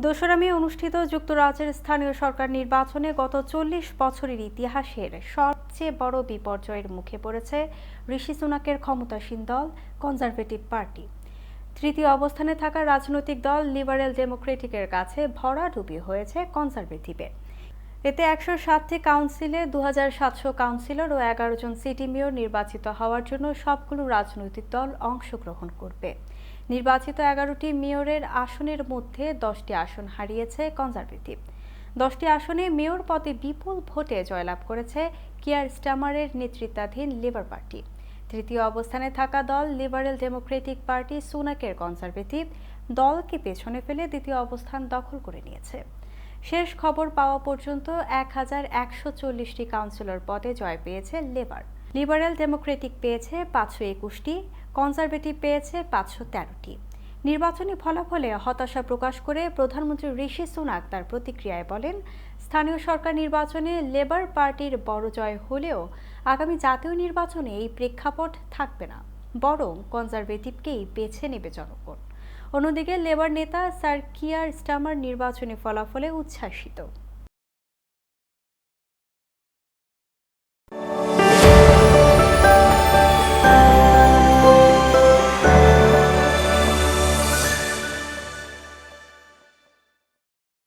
দোসরা মে অনুষ্ঠিত যুক্তরাজ্যের স্থানীয় সরকার নির্বাচনে গত চল্লিশ বছরের ইতিহাসের সবচেয়ে বড় বিপর্যয়ের মুখে পড়েছে ঋষি সুনাকের ক্ষমতাসীন দল, কনজারভেটিভ পার্টি। তৃতীয় অবস্থানে থাকা রাজনৈতিক দল লিবারেল ডেমোক্রেটিকের কাছে ভরাডুবি হয়েছে কনজারভেটিভে। এতে একশো সাতটি কাউন্সিলে দু হাজার সাতশো কাউন্সিলর ও এগারো জন সিটি মেয়র নির্বাচিত হওয়ার জন্য সবগুলো রাজনৈতিক দল অংশগ্রহণ করবে। নির্বাচিত এগারোটি মেয়রের আসনের মধ্যে দশটি আসন হারিয়েছে কনজারভেটিভ। দশটি আসনে মেয়র পদে বিপুল ভোটে জয়লাভ করেছে কিয়ার স্টামারের নেতৃত্বাধীন লেবার পার্টি। তৃতীয় অবস্থানে থাকা দল লিবারেল ডেমোক্রেটিক পার্টি সুনাকের কনজারভেটিভ। দলকে পেছনে ফেলে দ্বিতীয় অবস্থান দখল করে নিয়েছে। শেষ খবর পাওয়া পর্যন্ত এক হাজার একশো চল্লিশটি কাউন্সিলর পদে জয় পেয়েছে লেবার লিবারেল ডেমোক্রেটিক পেয়েছে পাঁচশো একুশটি কনজারভেটিভ পেয়েছে পাঁচশো তেরোটি। নির্বাচনী ফলাফলে হতাশা প্রকাশ করে প্রধানমন্ত্রী ঋষি সুনাক তার প্রতিক্রিয়ায় বলেন, স্থানীয় সরকার নির্বাচনে লেবার পার্টির বড় জয় হলেও আগামী জাতীয় নির্বাচনে এই প্রেক্ষাপট থাকবে না। বরং কনজারভেটিভকেই বেছে নেবে জনগণ অন্যদিকে লেবার নেতা সার্কিয়ার স্টামার নির্বাচনী ফলাফলে উচ্ছ্বাসিত।